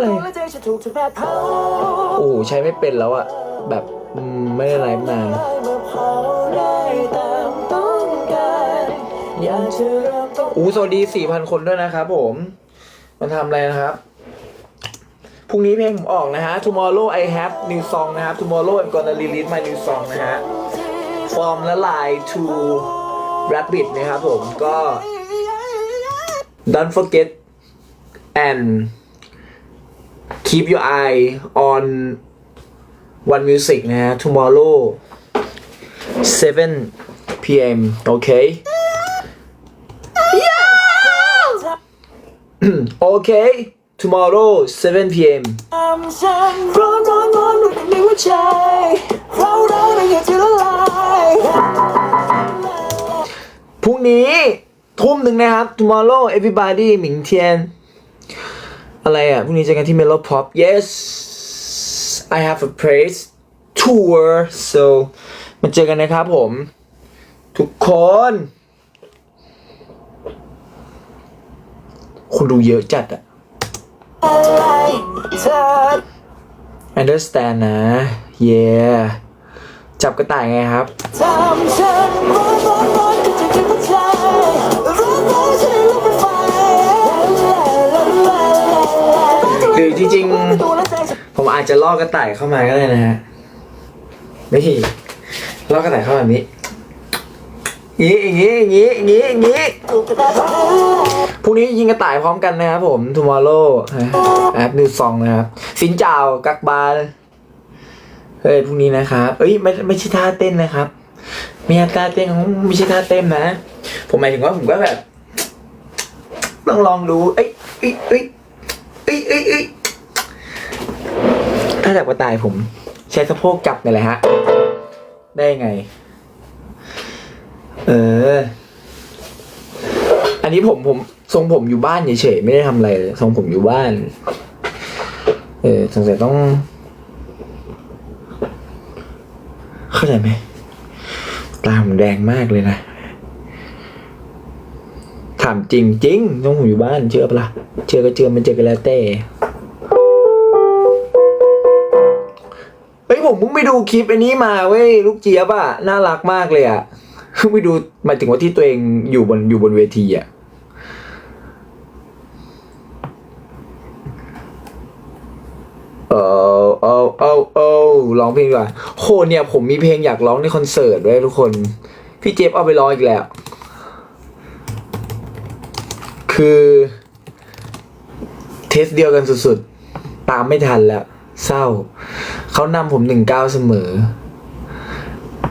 อะไรโอ้โหใช้ไม่เป็นแล้วอะแบบไม่ได้ไลฟ์นานอู้สวัสดี4,000คนด้วยนะครับผมมาทำอะไรนะครับพรุ่งนี้เพลงผมออกนะฮะ tomorrow I have new song นะครับ tomorrow I'm gonna release my new song นะฮะ from ละลาย to rabbit นะครับผมก็ don't forget and keep your eye on one music นะฮะ tomorrow 7 p.m. โอเค โอเค tomorrow 7 p.m. พรุ่งนี้ทุ่มหนึ่งนะครับ tomorrow everybody หมิงเทียน อะไรอะพรุ่งนี้เจอกันที่ Melo Pop yes I have a place tour so มาเจอกันนะครับผม ทุกคน คนดูเยอะจัดอะ understand นะ yeah จับกระต่ายไงครับหรือจ ริงๆผมอาจจะล่อกระต่ายเข้ามาก็ได้นะฮะไม่ล่อกระต่ายเข้ามาแบบนี้อย่างงี้อย่างงี้อย่างงี้อย่างงี้อย่างงี้พรุ่งนี้ยิงกระต่ายพร้อมกันนะครับผม tomorrow แอปนิวซองนะครับ สินเจ้ากักบาลเฮ้ยพรุ่งนี้นะครับเอ้ยไม่ไม่ใช่ท่าเต้นนะครับไม่ใช่ท่าเต้นของไม่ใช่ท่าเต้นนะ ผมหมายถึงว่าผมก็แบบลองลองดู เอ้ยเอ้ยเอ้ย เอ้ยเอ้ยถ้าจับกระต่ายผม ใช้สะโพกจับเนี่ยแหละฮะ ได้ไง เออ อันนี้ผมผมทรงผมอยู่บ้านเฉยๆไม่ได้ทำอะไรเลยทรงผมอยู่บ้าน เออสงสัยต้อง เข้าใจไหมตาผมแดงมากเลยนะ ถามจริงจริงๆต้องผมอยู่บ้านเชื่อปะล่ะเชื่อก็เชื่อมันเจอกันแล้วแต่เฮ้ยผมเพิ่งไปดูคลิปอันนี้มาเว้ยลูกเจี๊ยบอะน่ารักมากเลยอะเพิ่งไปดูหมายถึงว่าที่ตัวเองอยู่บนอยู่บนเวทีอะเออเออเออเออร้องเพลงดีกว่าโหเนี่ยผมมีเพลงอยากร้องในคอนเสิร์ตด้วยทุกคน พี่เจฟเอาไปร้องอีกแล้ว คือเทสเดียวกันสุดๆ ตามไม่ทันแล้ว เศร้า เขานำผมหนึ่งเก้าเสมอ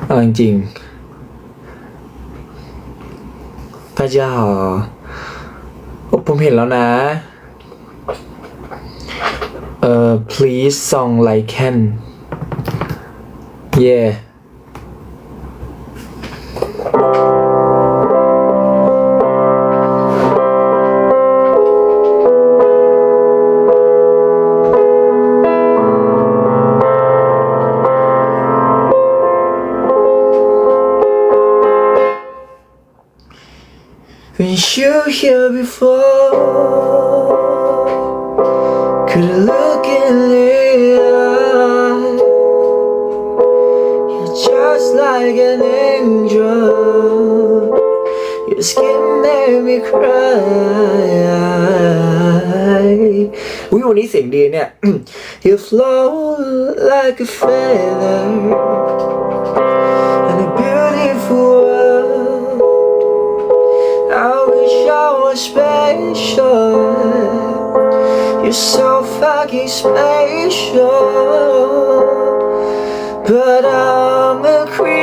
เอาจริงๆพระเจ้าโอ้ผมเห็นแล้วนะ เอ่อ please song like can yeah before, could look in the eye. You're just like an angel. Your skin made me cry. อุ้ยวันนี้เสียงดีเนี่ย You flow like a feather Special. You're so fucking special. But I'm a queen.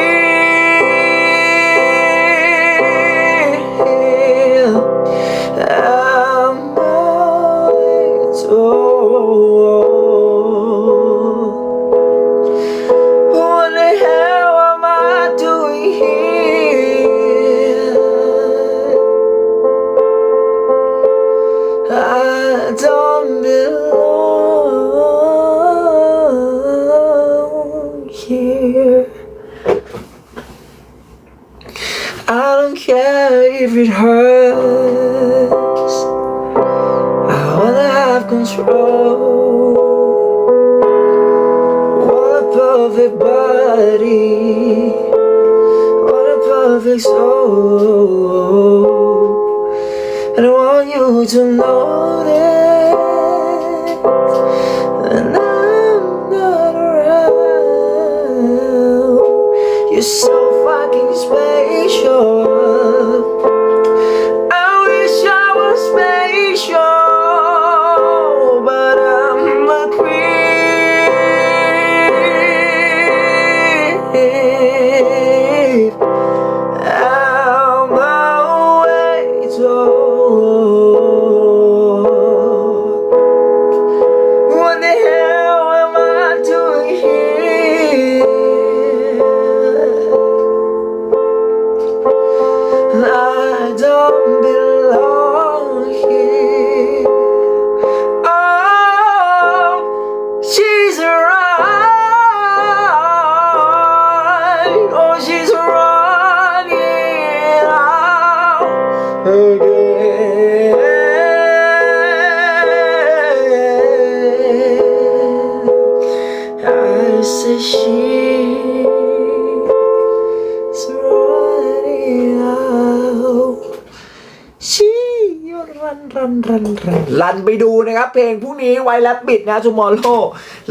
รันไปดูนะครับ เพลงพรุ่งนี้ไวแลบบิดนะ tomorrow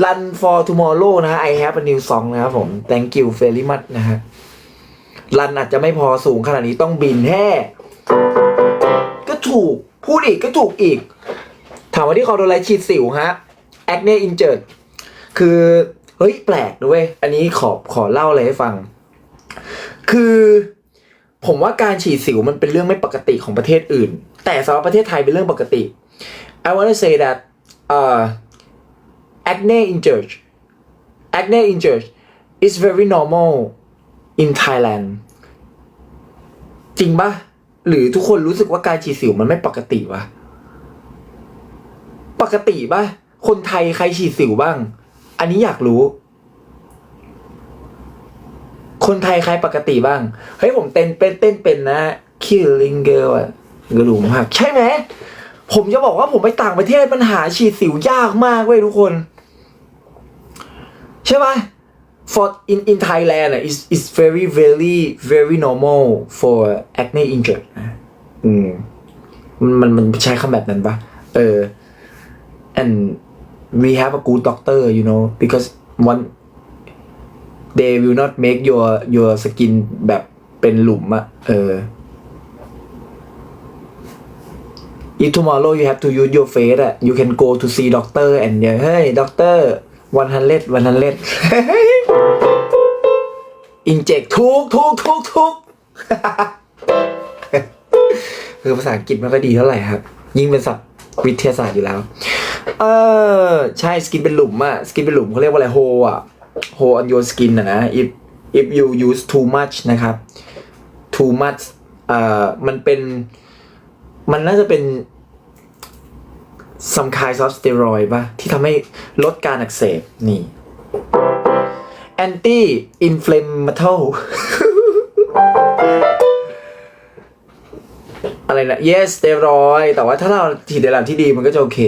รัน for tomorrow นะ I have a new song นะครับผม thank you very much นะฮะรันอาจจะไม่พอสูงขนาดนี้ต้องบินแห่ก็ถูก พูดอีกก็ถูกอีก ถามว่าที่เขาโดนอะไรฉีดสิวฮะ acne injured คือเฮ้ยแปลกด้วยอันนี้ขอขอเล่าอะไรให้ฟัง คือผมว่าการฉีดสิวมันเป็นเรื่องไม่ปกติของประเทศอื่น แต่สำหรับประเทศไทยเป็นเรื่องปกติ I want to say that uh, acne in church acne in church is very normal in Thailand จริงปะหรือทุกคนรู้สึกว่าการฉีดสิวมันไม่ปกติวะปกติปะคนไทยใครฉีดสิวบ้าง อันนี้อยากรู้ คนไทยใครปกติบ้าง เฮ้ยผมเต้นเป็นเต้นเป็นนะ Killing Girl อะกระดูกหักใช่ไหม ผมจะบอกว่าผมไปต่างประเทศมันหาฉีดสิวยากมากเว้ยทุกคน ใช่ปะ for in in Thailand อะ is is very very very normal for acne injured อืมมันมันใช้คำแบบนั้นปะเออ and we have a good doctor you know because one they will not make your your skin แบบเป็นหลุมอะเออ if tomorrow you have to use your face อะ you can go to see doctor and yeah hey doctor วันฮันเลดวันฮันเลด inject ทุกทุกทุกทุกคือภาษาอังกฤษไม่ค่อยดีเท่าไหร่ครับ ยิ่งเป็นศัพท์วิทยาศาสตร์อยู่แล้ว เออ ใช่สกินเป็นหลุมอะสกินเป็นหลุมเขาเรียกว่าอะไรโฮอะ hole on your skin อะนะ if if you use too much นะครับ too much เอ่อมันเป็น มันน่าจะเป็น some kind of steroid ป่ะ ที่ทำให้ลดการอักเสบนี่ anti inflammatory อะไรนะ yes steroid แต่ว่าถ้าเราฉีดในระดับที่ดีมันก็จะโอเค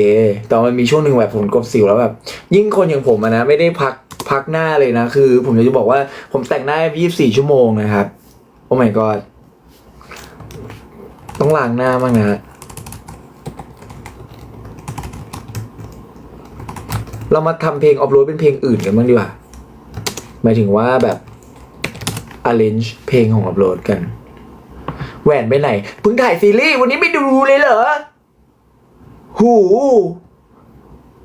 แต่มันมีช่วงหนึ่งแบบผมกบสิวแล้วแบบ ยิ่งคนอย่างผมอะนะ ไม่ได้พักพักหน้าเลยนะ คือ ผมอยากจะบอกว่าผมแต่งหน้า 24 ชั่วโมงนะครับ โอ้ my god ต้องล้างหน้าบ้างนะเรามาทำเพลงออฟโรดเป็นเพลงอื่นกันบ้างดีกว่า หมายถึงว่าแบบ arrange เพลงของออฟโรดกัน แหวนไปไหนเพิ่งถ่ายซีรีส์วันนี้ไม่ดูเลยเหรอ หู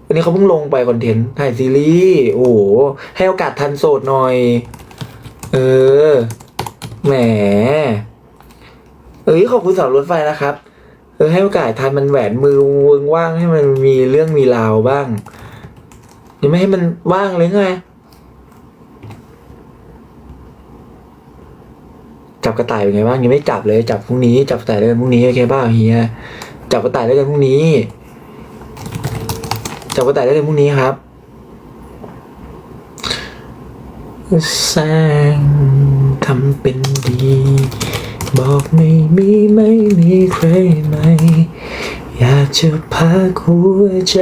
อันนี้เขาเพิ่งลงไปคอนเทนต์ถ่ายซีรีส์ โอ้โห ให้โอกาสทันโสดหน่อย เออ แหม เอ้ยขอบคุณสาวรถไฟนะครับเออให้โอกาสทันมันแหวนมือวงว่างให้มันมีเรื่องมีราวบ้างยังไม่ให้มันว่างเลยไงจับกระต่ายเป็นไงบ้างยังไม่จับเลยจับพรุ่งนี้จับกระต่ายได้กันพรุ่งนี้โอเคบ้าเฮียจับกระต่ายได้กันพรุ่งนี้ จับกระต่ายได้กันพรุ่งนี้ครับแสงทำเป็น บอกไม่มีไม่มีใครไหม อยากจะพักหัวใจ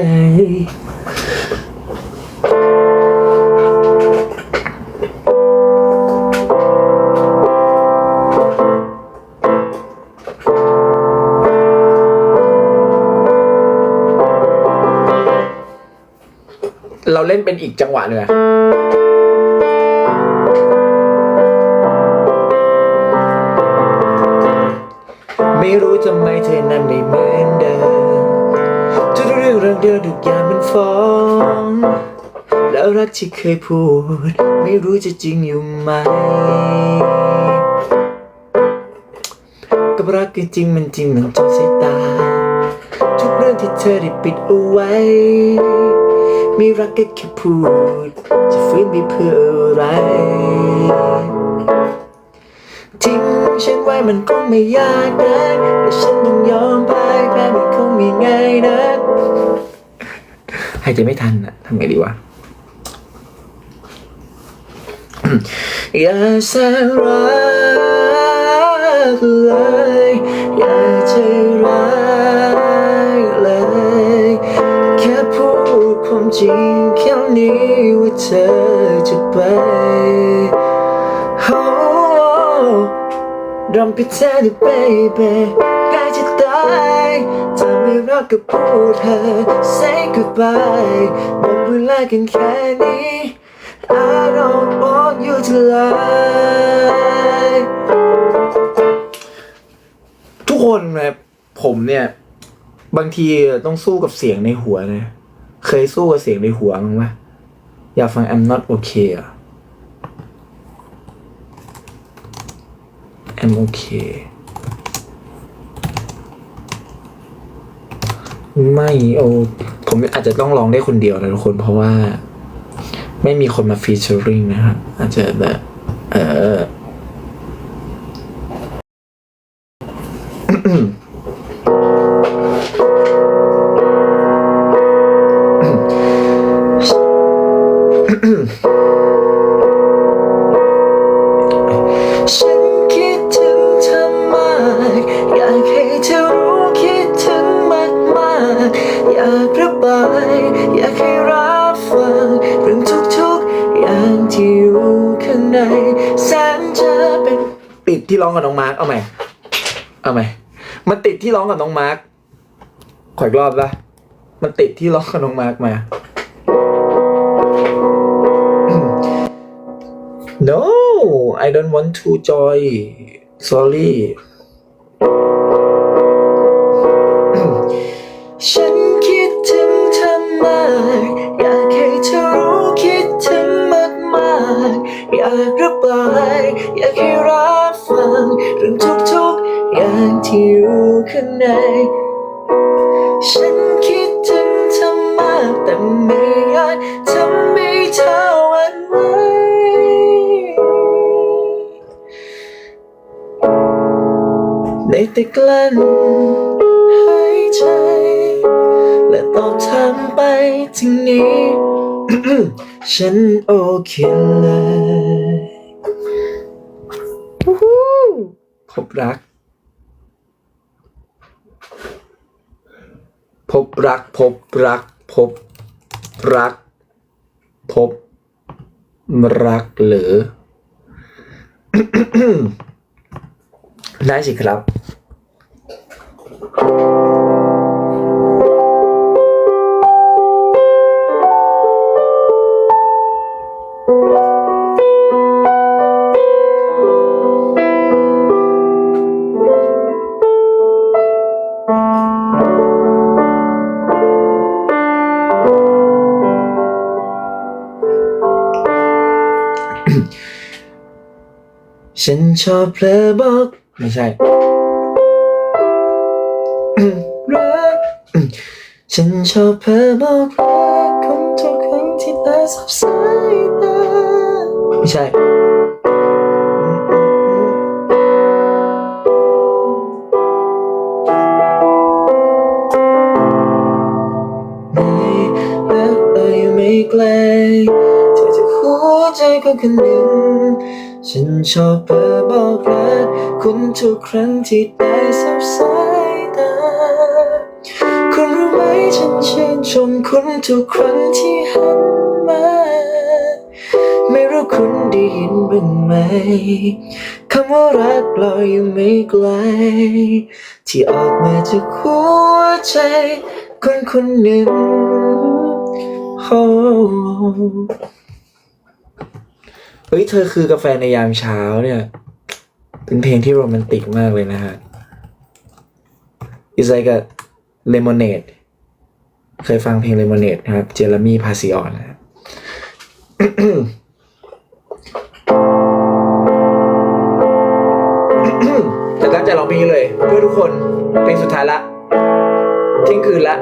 เราเล่นเป็นอีกจังหวะหนึ่งอะ ไม่รู้ทำไมเธอนั้นไม่เหมือนเดิมทุกเรื่องเรื่องเดิมทุกอย่างมันฟ้อง แล้วรักที่เคยพูด ไม่รู้จะจริงอยู่ไหมกับรักจริงมันจริงมันจนสายตา ทุกเรื่องที่เธอได้ปิดเอาไว้ ไม่รักก็แค่พูด จะฟื้นไปเพื่ออะไร มันคงไม่ยากนะแต่ฉันต้องยอมพ่ายแพ้มันคงไม่ง่ายนะหายใจไม่ทันอะทำไงดีวะอย่าแสงรักเลยอย่าใจร้ายเลยแค่พูดความจริงแค่นี้ว่าเธอจะไป รำพิเศษ baby ใกล้จะตายถ้าไม่รักก็พูดเธอ say goodbye หมดเวลากันแค่นี้ I don't want you to lie ทุกคนนะผมเนี่ย บางทีต้องสู้กับเสียงในหัวนะ เคยสู้กับเสียงในหัวมั้งไหมอยากฟัง I'm not okay อะ am okay ไม่โอผมอาจจะต้องร้องได้คนเดียวนะทุกคน เพราะว่า ไม่มีคนมาฟีเจอริงนะครับ อาจจะแบบ เออ ที่ร้องกับน้องมาร์กเอาใหม่เอาใหม่มันติดที่ร้องกับน้องมาร์กขออีกรอบปะมันติดที่ร้องกับน้องมาร์กมา No, I don't want to joy. Sorry. ฉันคิดถึงเธอมาก อยากให้เธอรู้คิดถึงมากมากๆอยากระบาย อย่างที่อยู่ข้างใน ฉันคิดถึงเธอมากแต่ไม่อาจทำให้เธอหวั่นไหวได้แต่กลั้นหายใจ และตอบถามไปถึงนี้ ฉันโอเคเลยวู้ฮู้พบรัก พบรัก พบรัก พบรัก พบรักหรือ ได้สิครับ ฉันชอบเพลอบอก ไม่ใช่ รัก ฉันชอบเพลอบอกรักคนทุกครั้งที่ตาสับสายตา ไม่ใช่ ไม่แล้วเอ่ยไม่ไกลเธอจะหัวใจของคนหนึ่ง ชอบเปิดบอกรักคุณทุกครั้งที่ได้สับสายตา คุณรู้ไหมฉันชื่นชมคุณทุกครั้งที่หันมา ไม่รู้คุณได้ยินบ้างไหมคำว่ารักลอยอยู่ไม่ไกล ที่ออกมาจากหัวใจ คนคนหนึ่งโอ้ เฮ้ยเธอคือกาแฟในยามเช้าเนี่ย เป็นเพลงที่โรแมนติกมากเลยนะฮะ It's like a lemonade เคยฟังเพลง lemonade นะครับ เจเรมี่พาซิออนนะครับแล้วก็จะร้องเพลงนี้เลย เพื่อทุกคนเพลงสุดท้ายละเที่ยงคืนละ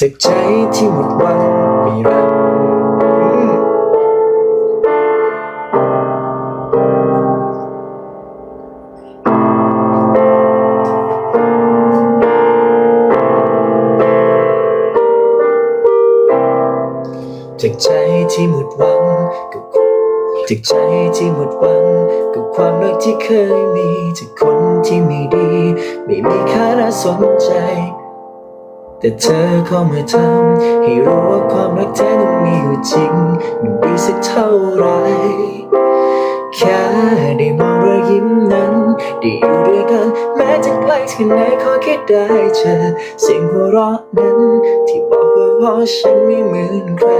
จากใจที่หมดหวัง มีรักอืมจากใจที่หมดหวังกับจากใจที่หมดหวังกับความรักที่เคยมีจากคนที่ไม่ดี ไม่มีค่าน่าสนใจ แต่เธอเข้ามาทำให้รู้ว่าความรักแท้นั้นมีอยู่จริง มันดีสักเท่าไหรแค่ได้มองรอยยิ้มนั้น ได้อยู่ด้วยกัน แม้จะไกลแค่ไหนขอแค่ได้เจอเสียงหัวเราะนั้น ที่บอกว่าเพราะฉันไม่เหมือนใคร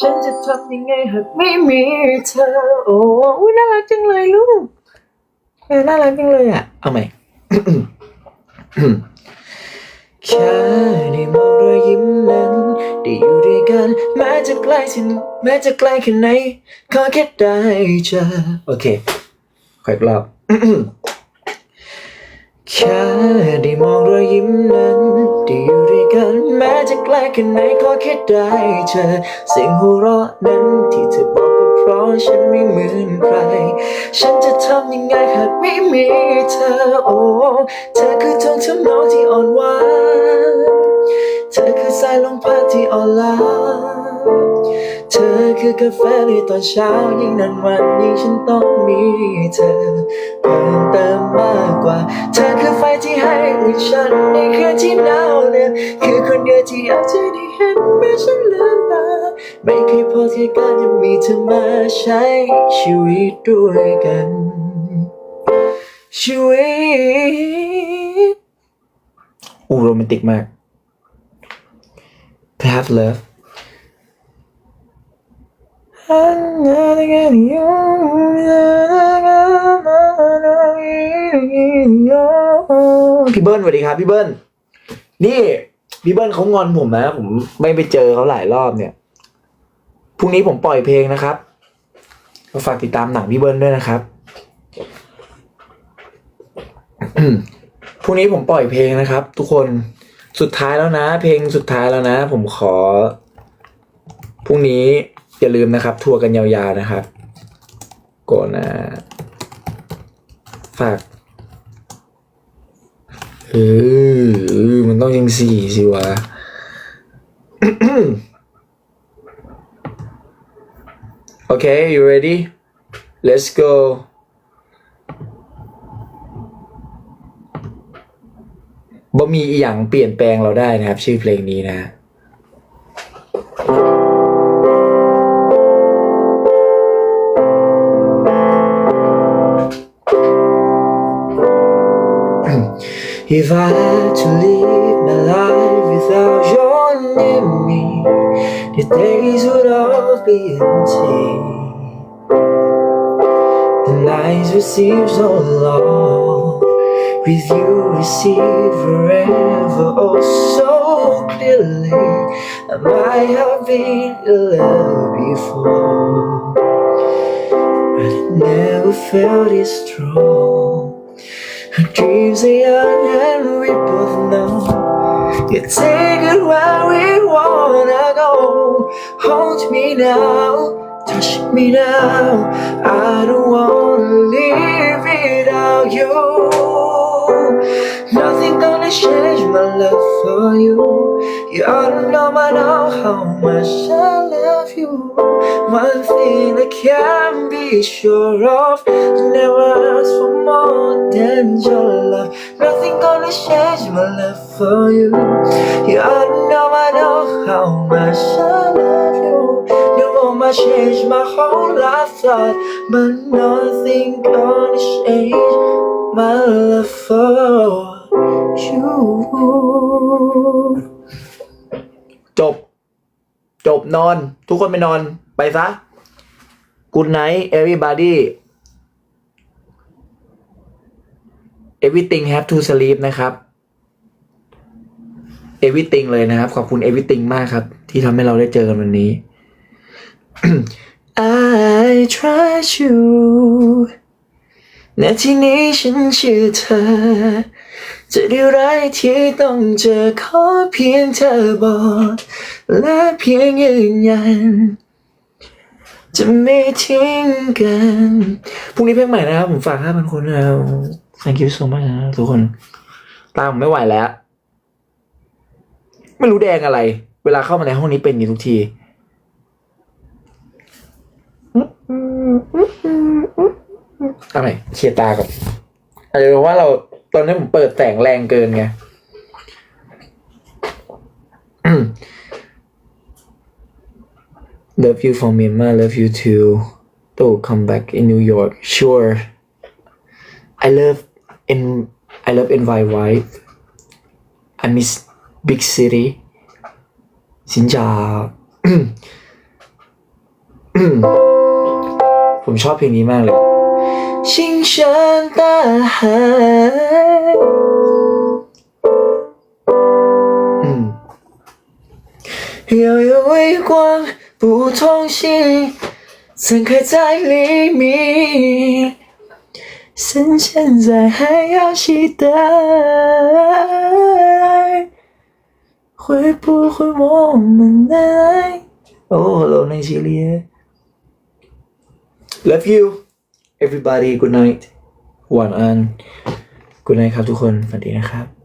ฉันจะทำยังไงหากไม่มีเธอ โอ้อุ๊ยน่ารักจังเลยลูกน่ารักจังเลยอะ เอาใหม่ แค่ได้มองรอยยิ้มนั้น ได้อยู่ด้วยกัน แม้จะไกลสิแม้จะไกลแค่ไหน ขอแค่ได้เจอโอเคขออีกรอบแค่ได้มองรอยยิ้มนั้น ได้อยู่ด้วยกันแม้จะไกลแค่ไหนขอแค่ได้เจอเสียงหัวเราะนั้นที่เธอบอก ราะฉันไม่เหมือนใคร ฉันจะทำยังไงหากไม่มีเธอ โอ้ เธอคือทงทำนองที่อ่อนหวาน เธอคือสายลมพัดที่อ่อนล้า เธอคือกาแฟในตอนเช้า ยิ่งนานวันยิ่งฉันต้องมีเธอเพิ่มเติมมากกว่า เธอคือไฟที่ให้อุ่นฉันในคืนที่หนาวเหน็บคือคนเดียวที่อยากจะได้เห็นเมื่อฉันลืม ไม่เคยพอที่การจะมีเธอมาใช้ชีวิตด้วยกัน ชีวิตอู้โรแมนติกมาก Perhaps love พี่เบิ้ลสวัสดีครับ พี่เบิ้ลนี่พี่เบิ้ลเขางอนผมนะ ผมไม่ไปเจอเขาหลายรอบเนี่ย พรุ่งนี้ผมปล่อยเพลงนะครับ ก็ฝากติดตามหนังพี่เบิ้ลด้วยนะครับพรุ่งนี้ผมปล่อยเพลงนะครับ ทุกคนสุดท้ายแล้วนะ เพลงสุดท้ายแล้วนะ ผมขอพรุ่งนี้อย่าลืมนะครับ ทัวร์กันยาวๆนะครับโกนะฝากเออเออมันต้องยังสี่สิวะ โอเค you ready let's go บ่มีอีหยังเปลี่ยนแปลงเราได้นะครับ ชื่อเพลงนี้นะ If I had to live my life without you near me, the days would all be empty. The nights would seem so long. With you, see forever oh so clearly. I might have been in love before, but I never felt it strong. Our dreams are young and we both know You take it where we wanna go. Hold me now, touch me now. I don't wanna live without you. Nothing gonna gonna change my love for you. You ought to know by now how much I love you. One thing I can be sure of, never ask for more than your love. Nothing gonna change my love for you. You ought to know by now how much I love you. You want my change my whole life thought, but nothing gonna change my love for you จบ จบนอน ทุกคนไปนอน ไปซะ Good night everybody everything have to sleep นะครับ everything เลยนะครับ ขอบคุณ everything มากครับ ที่ทำให้เราได้เจอกันวันนี้ I trust you นาทีนี้ฉันเชื่อเธอ จะได้ไรที่ต้องเจอขอเพียงเธอบอกและเพียงยืนยัน จะไม่ทิ้งกันพรุ่งนี้เพลงใหม่นะครับ ผมฝาก5,000คนนะครับ thank you so much นะทุกคน ตามผมไม่ไหวแล้ว ไม่รู้แดงอะไร เวลาเข้ามาในห้องนี้เป็นอย่างนี้ทุกทีอะไรเคลียร์ตาก่อนอาจจะเป็นว่าเรา ตอนนี้นผมเปิดแสงแรงเกินไง Love you from Myanmar love you too to come back in New York sure I love in I love NY wife I miss big city สินจาผมชอบเพลงนี้มากเลย 青山大海。嗯，遥远微光不同行，散开在黎明。趁现在还要期待，会不会我们的爱？哦，Hello，那系列。Love you everybody good night หวานอัน good night ครับทุกคนสวัสดีนะครับ